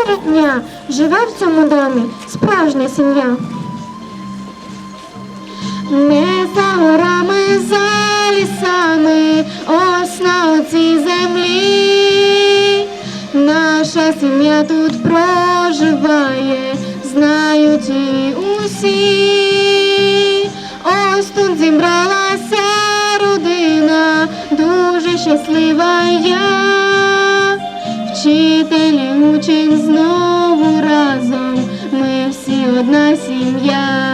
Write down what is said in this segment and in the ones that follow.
всюди рідня, живе в цьому домі справжня сім'я. Не за горами, за лісами, ось на цій землі. Наша сім'я тут проживає, знають її усі. Ось тут зібралася родина, дуже щаслива я. Вчитель учень знову разом, ми всі одна сім'я.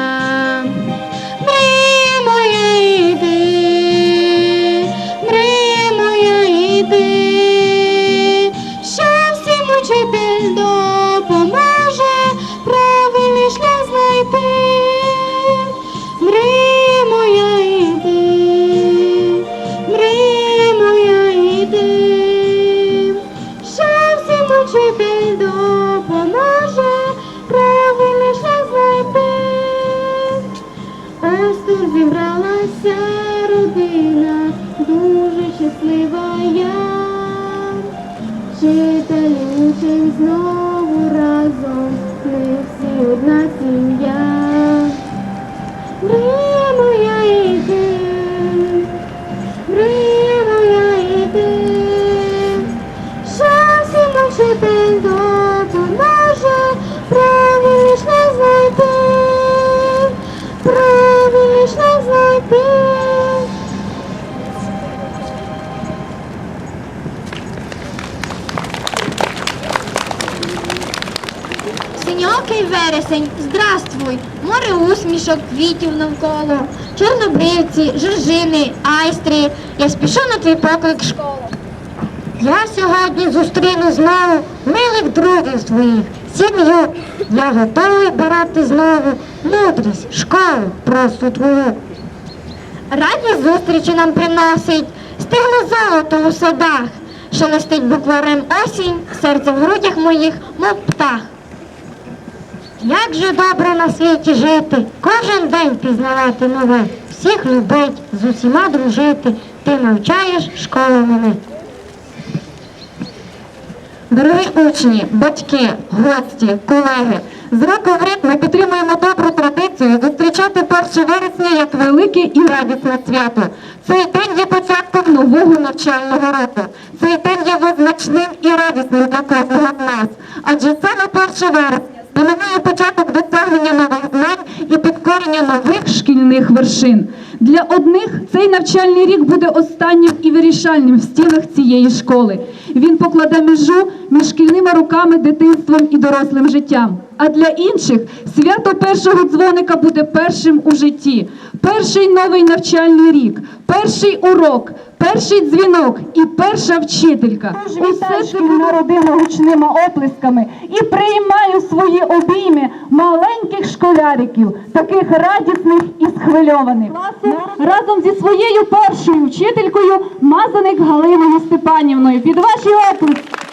Щаслива я. І учень Синьокий вересень, здравствуй, море усмішок, квітів навколо, чорнобривці, жоржини, айстрі, я спішу на твій поклик школу. Я сьогодні зустріну знову милих друзів своїх, сім'ю. Я готовий брати знову мудрість, школу просто твою. Раді зустрічі нам приносить стигло золото у садах, шелестить букварем осінь, серце в грудях моїх, мов птах. Як же добре на світі жити, кожен день пізнавати нове, всіх любить, з усіма дружити, ти навчаєш школу мене. Дорогі учні, батьки, гості, колеги, з року в рік ми підтримуємо добру традицію зустрічати 1 вересня як велике і радісне свято. Цей день є початком нового навчального року. Цей день є визначним і радісним для кожного з нас. Адже саме 1 вересня знаменує початок досягнення нових знань і підкорення нових шкільних вершин. Для одних цей навчальний рік буде останнім і вирішальним в стінах цієї школи. Він покладе межу між шкільними роками, дитинством і дорослим життям. А для інших свято першого дзвоника буде першим у житті. Перший новий навчальний рік, перший урок, перший дзвінок і перша вчителька. Усе шкільна родина гучними оплесками і приймаю свої школяриків, таких радісних і схвильованих. Разом зі своєю першою вчителькою Мазаник Галиною Степанівною. Під ваші оплески.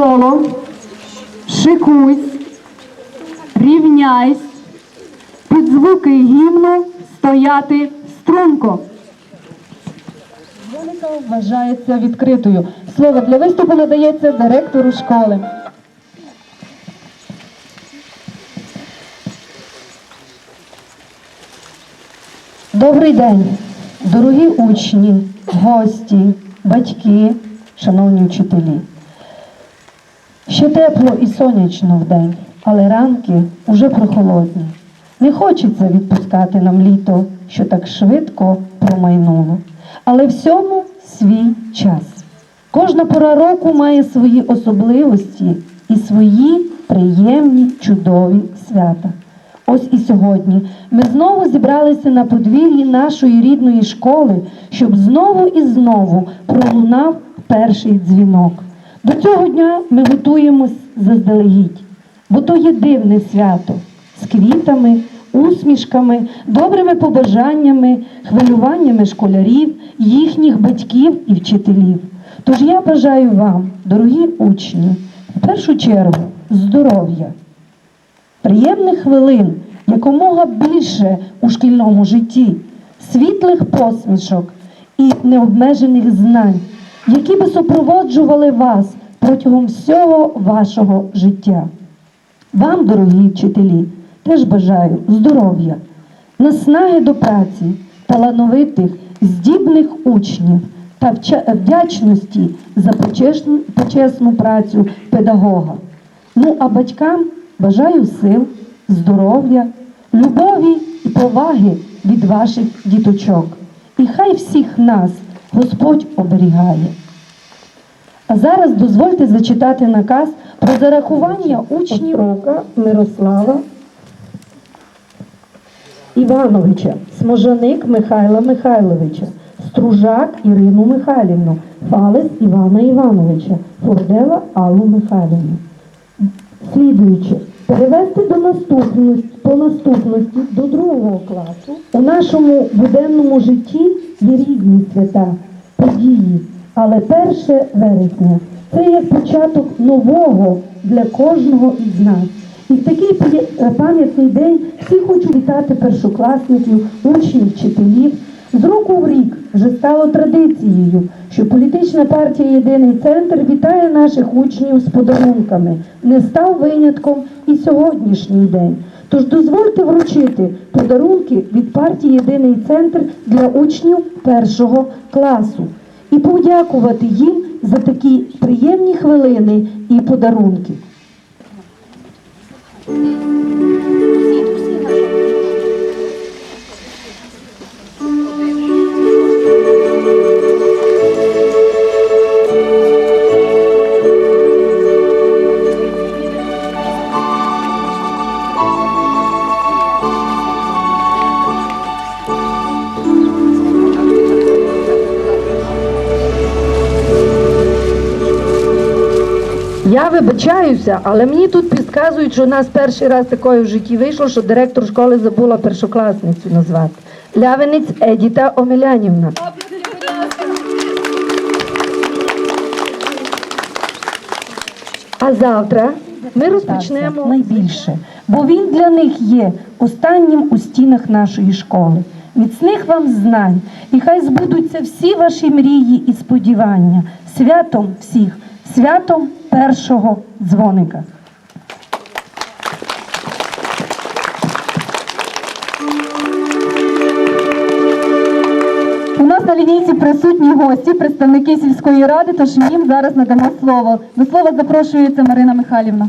Школо, шикуйсь, рівняйсь, під звуки гімну стояти струнко. Дзвоника вважається відкритою. Слово для виступу надається директору школи. Добрий день, дорогі учні, гості, батьки, шановні вчителі. Ще тепло і сонячно вдень, але ранки уже прохолодні. Не хочеться відпускати нам літо, що так швидко промайнуло. Але всьому свій час. Кожна пора року має свої особливості і свої приємні чудові свята. Ось і сьогодні ми знову зібралися на подвір'ї нашої рідної школи, щоб знову і знову пролунав перший дзвінок. До цього дня ми готуємось заздалегідь, бо то є дивне свято з квітами, усмішками, добрими побажаннями, хвилюваннями школярів, їхніх батьків і вчителів. Тож я бажаю вам, дорогі учні, в першу чергу здоров'я приємних хвилин якомога більше у шкільному житті, світлих посмішок і необмежених знань, які би супроводжували вас протягом всього вашого життя. Вам, дорогі вчителі, теж бажаю здоров'я, наснаги до праці, талановитих, здібних учнів та вдячності за почесну, почесну працю педагога. Ну а батькам бажаю сил, здоров'я, любові і поваги від ваших діточок. І хай всіх нас Господь оберігає. А зараз дозвольте зачитати наказ про зарахування учнів Рока Мирослава Івановича, Сможаник Михайла Михайловича, Стружак Ірину Михайлівну, Фалес Івана Івановича, Фурдела Аллу Михайлівну. Слідуючи, перевести до наступності, по наступності до другого класу у нашому буденному житті є різні свята, події, але 1 вересня це як початок нового для кожного із нас. І в такий е, пам'ятний день всі хочу вітати першокласників, учнів, вчителів. З року в рік вже стало традицією, що політична партія Єдиний центр вітає наших учнів з подарунками. Не став винятком і сьогоднішній день. Тож дозвольте вручити подарунки від партії Єдиний центр для учнів першого класу і подякувати їм за такі приємні хвилини і подарунки. Вибачаюся, але мені тут підказують, що у нас перший раз такое в житті вийшло, що директор школи забула першокласницю назвати. Лявенець Едіта Омелянівна. А завтра ми розпочнемо найбільше, бо він для них є останнім у стінах нашої школи. Міцних вам знань, і хай збудуться всі ваші мрії і сподівання. Святом всіх, святом першого дзвоника. У нас на лінійці присутні гості, представники сільської ради, тож їм зараз надамо слово. До слова запрошується Марина Михайлівна.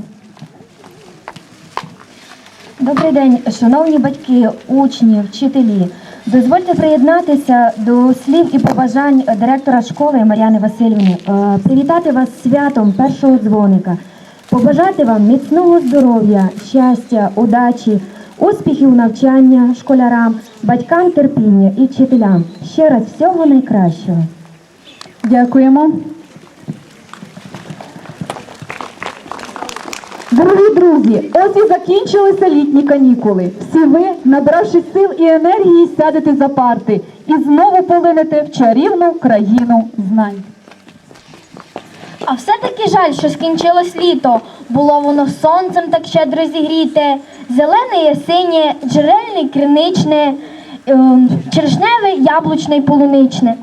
Добрий день, шановні батьки, учні, вчителі. Дозвольте приєднатися до слів і побажань директора школи Мар'яни Васильівни, Е, привітати вас святом першого дзвоника, побажати вам міцного здоров'я, щастя, удачі, успіхів навчання школярам, батькам терпіння і вчителям. Ще раз всього найкращого. Дякуємо. Дорогі друзі, ось і закінчилися літні канікули. Всі ви, набравши сил і енергії, сядете за парти і знову полинете в чарівну країну знань. А все-таки жаль, що скінчилось літо. Було воно сонцем так щедро зігріте, зелене ясинє, джерельне, криничне, ем, черешневе, яблучне й полуничне.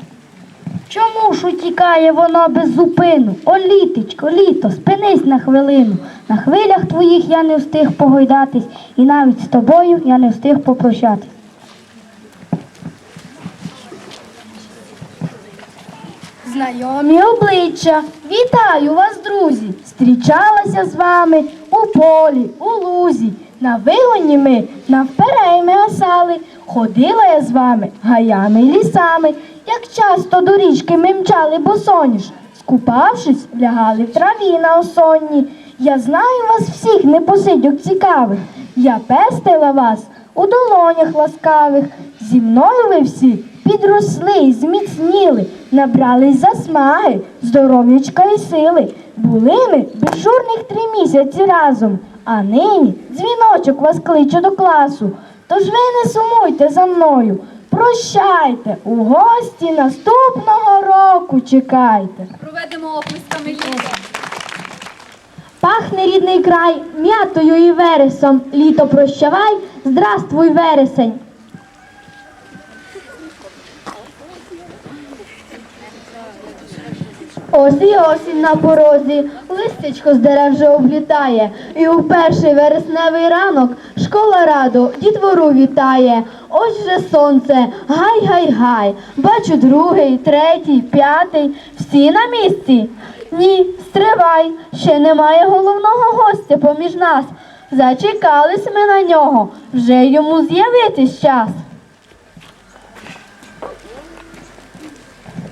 Чому ж утікає воно без зупину? О, літечко, літо, спинись на хвилину. На хвилях твоїх я не встиг погойдатись, і навіть з тобою я не встиг попрощатись. Знайомі обличчя, вітаю вас, друзі! Зустрічалася з вами у полі, у лузі. На вигоні ми навперейми осали. Ходила я з вами гаями й лісами, як часто до річки ми мчали босоніж. Скупавшись, лягали в траві на осонні. Я знаю вас всіх непосидьок цікавих. Я пестила вас у долонях ласкавих. Зі мною ви всі підросли зміцніли, набрались засмаги, здоров'ячка і сили. Були ми безжурних три місяці разом, а нині дзвіночок вас кличе до класу. Тож ви не сумуйте за мною. Прощайте, у гості наступного року чекайте. Проведемо оплесками літа. Пахне рідний край м'ятою і вересом. Літо прощавай, здравствуй, вересень. Ось і осінь на порозі, листячко з дерев вже облітає, і у перший вересневий ранок школа раду дітвору вітає. Ось вже сонце, гай, гай, гай. Бачу другий, третій, п'ятий, всі на місці. Ні, стривай, ще немає головного гостя поміж нас. Зачекались ми на нього, вже йому з'явитись час.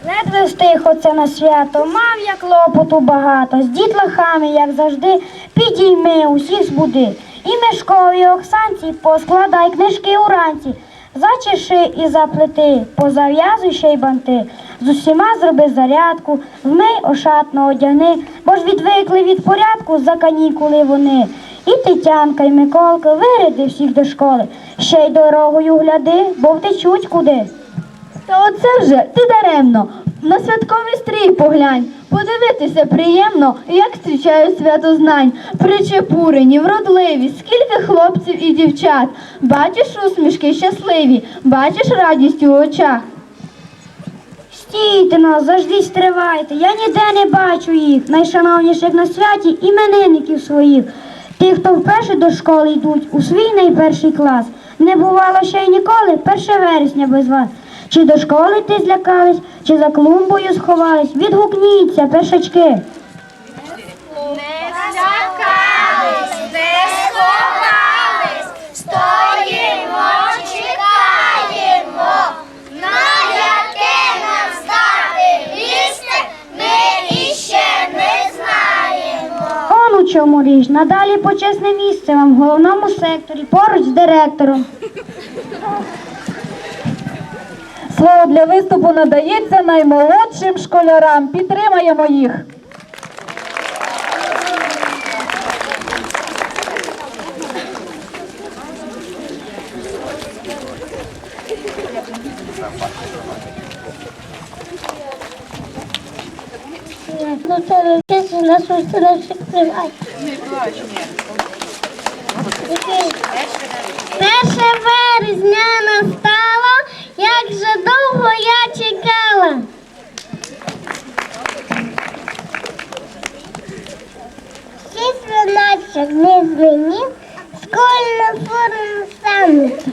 Ледве встиг оце на свято, мав я клопоту багато, з дітлахами, як завжди, підійми, усіх збуди. І Мишкові Оксанці поскладай книжки уранці, зачеши і заплети, позав'язуй ще й банти. З усіма зроби зарядку, вмий ошатно одягни, бо ж відвикли від порядку за канікули вони. І Тетянка, і Миколка виряди всіх до школи, ще й дорогою гляди, бо втечуть куди. Та оце вже ти даремно. На святковий стрій поглянь. Подивитися приємно, як зустрічають свято знань. Причепурені, вродливі, скільки хлопців і дівчат. Бачиш усмішки щасливі, бачиш радість у очах. Стійте нас, завжди стривайте, я ніде не бачу їх, найшановніших на святі іменинників своїх. Тих, хто вперше до школи йдуть у свій найперший клас. Не бувало ще й ніколи, перше вересня без вас. Чи до школи ти злякались, чи за клумбою сховались? Відгукніться, першачки. Стоїмо, чекаємо, на яке нам стати місце, ми іще не знаємо. Он у чому річ. Надалі почесне місце вам в головному секторі, поруч з директором. Слово для виступу надається наймолодшим школярам. Підтримаємо їх. Ну, це чесно, нас устрашить тривай. Перше березня настало, як же довго я чекала. Всі свиночок не звенів, школьну форму самки.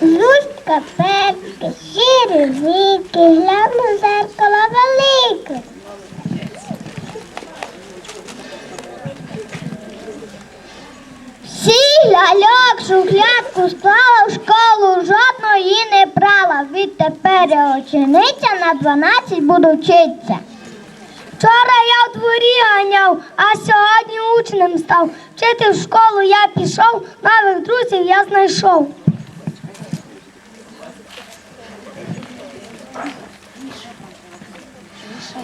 Зустка, печка, щирі віки, гляну зеркало велике. Всі ляльок шухлядку склала в школу, жодної не брала. Відтепер я учениця на 12 буду вчитися. Вчора я в дворі ганяв, а сьогодні учнем став. Вчити в школу я пішов, нових друзів я знайшов.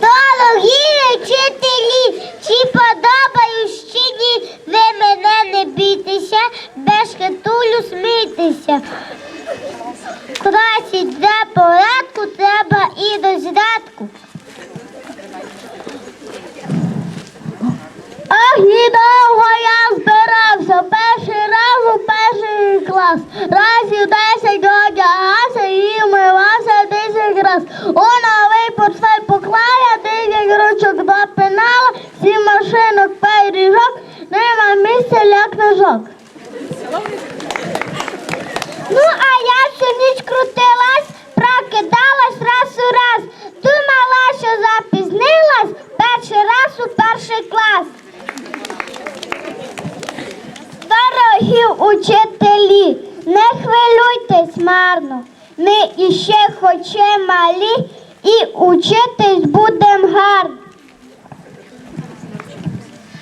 Дорогі вчителі, чи подобаюсь, чи ні, ви мене не бійтеся, без хитулю смійтеся. Красіть для порядку треба і до зрядку. Ах, недовго я збирався, перший раз у перший клас, разів десять іще хоче малі і учитись будем гарно.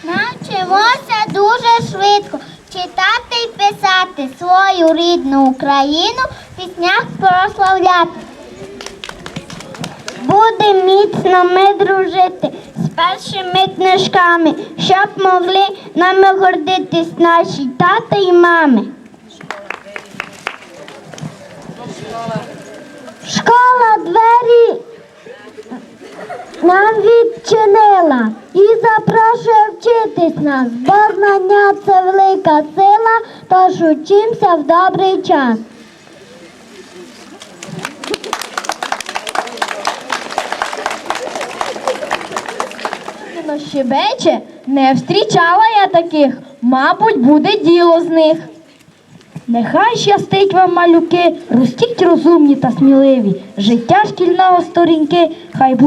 Навчимося дуже швидко читати і писати свою рідну Україну піснях прославляти. Будемо міцно ми дружити з першими книжками, щоб могли нами гордитись наші тата і мами. Школа двері нам відчинила і запрошує вчитись нас, бо знання це велика сила, тож учимося в добрий час. щебече, не встрічала я таких, мабуть, буде діло з них. Нехай щастить вам, малюки, ростіть розумні та сміливі, життя шкільного сторінки, хай буде.